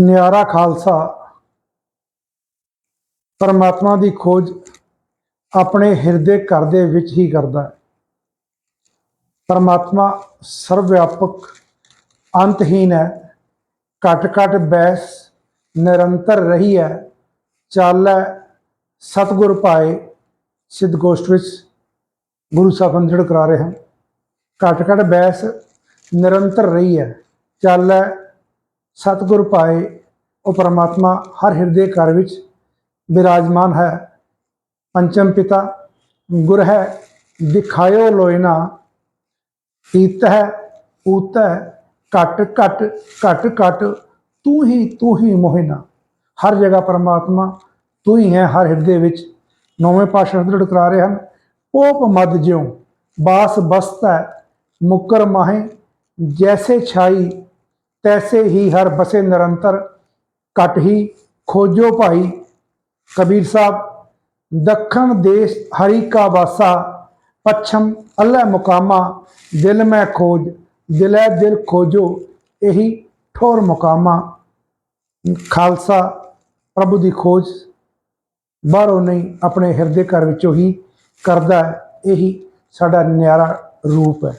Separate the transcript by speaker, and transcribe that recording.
Speaker 1: ਨਿਆਰਾ ਖਾਲਸਾ। ਪਰਮਾਤਮਾ ਦੀ ਖੋਜ ਆਪਣੇ ਹਿਰਦੇ ਘਰ ਦੇ ਵਿੱਚ ਹੀ ਕਰਦਾ ਹੈ। ਪਰਮਾਤਮਾ ਸਰਵ ਵਿਆਪਕ ਅੰਤਹੀਨ ਹੈ। ਘਟ ਘਟ ਬੈਸ ਨਿਰੰਤਰ ਰਹੀ ਹੈ। ਚਾਲੈ ਸਤਿਗੁਰ ਪਾਏ ਸਿੱਧ ਗੋਸ਼ਟ ਵਿੱਚ ਗੁਰੂ ਸਾਹਿਬ ਅੰਜੜ ਕਰਾ ਰਹੇ ਹਨ। ਘਟ ਘਟ ਬੈਸ ਨਿਰੰਤਰ ਰਹੀ ਹੈ। ਚਾਲੈ ਸਤਿਗੁਰ ਪਾਏ, ਉਹ ਪਰਮਾਤਮਾ ਹਰ ਹਿਰਦੇ ਘਰ ਵਿੱਚ ਵਿਰਾਜਮਾਨ ਹੈ। ਪੰਚਮ ਪਿਤਾ, ਗੁਰ ਹੈ, ਦਿਖਾਇਓ ਲੋਇਨਾ ਈਤ ਹੈ ਊਤ ਹੈ, ਘਟ ਘਟ ਘਟ ਘਟ, ਤੂੰ ਹੀ ਤੂੰ ਹੀ ਮੋਹਿਨਾ ਹਰ ਜਗ੍ਹਾ ਪਰਮਾਤਮਾ, ਤੂੰ ਹੀ ਹੈ ਹਰ ਹਿਰਦੇ ਵਿੱਚ। ਨੌਵੇਂ ਪਾਤਸ਼ਾਹ ਦ੍ਰਿੜ ਕਰਾ ਰਹੇ ਹਨ, ਪੋਪ ਮਦ ਜਿਉ। ਬਾਸ ਬਸਤਾ, ਮੁਕਰ ਮਾਹੇ, ਜੈਸੇ ਛਾਈ ਤੈਸੇ ਹੀ ਹਰ ਬਸੇ ਨਿਰੰਤਰ, ਘਟ ਹੀ ਖੋਜੋ ਭਾਈ। ਕਬੀਰ ਸਾਹਿਬ, ਦੱਖਣ ਦੇਸ਼ ਹਰੀ ਕਾ ਵਾਸਾ, ਪੱਛਮ ਅੱਲਾ ਮੁਕਾਮਾ, ਦਿਲ ਮੈਂ ਖੋਜ, ਦਿਲੈ ਦਿਲ ਖੋਜੋ, ਇਹੀ ਠੋਰ ਮੁਕਾਮਾ। ਖਾਲਸਾ, ਪ੍ਰਭੂ ਦੀ ਖੋਜ ਬਾਹਰੋਂ ਨਹੀਂ, ਆਪਣੇ ਹਿਰਦੇ ਘਰ ਵਿੱਚੋਂ ਹੀ ਕਰਦਾ ਹੈ, ਇਹੀ ਸਾਡਾ ਨਿਆਰਾ ਰੂਪ ਹੈ।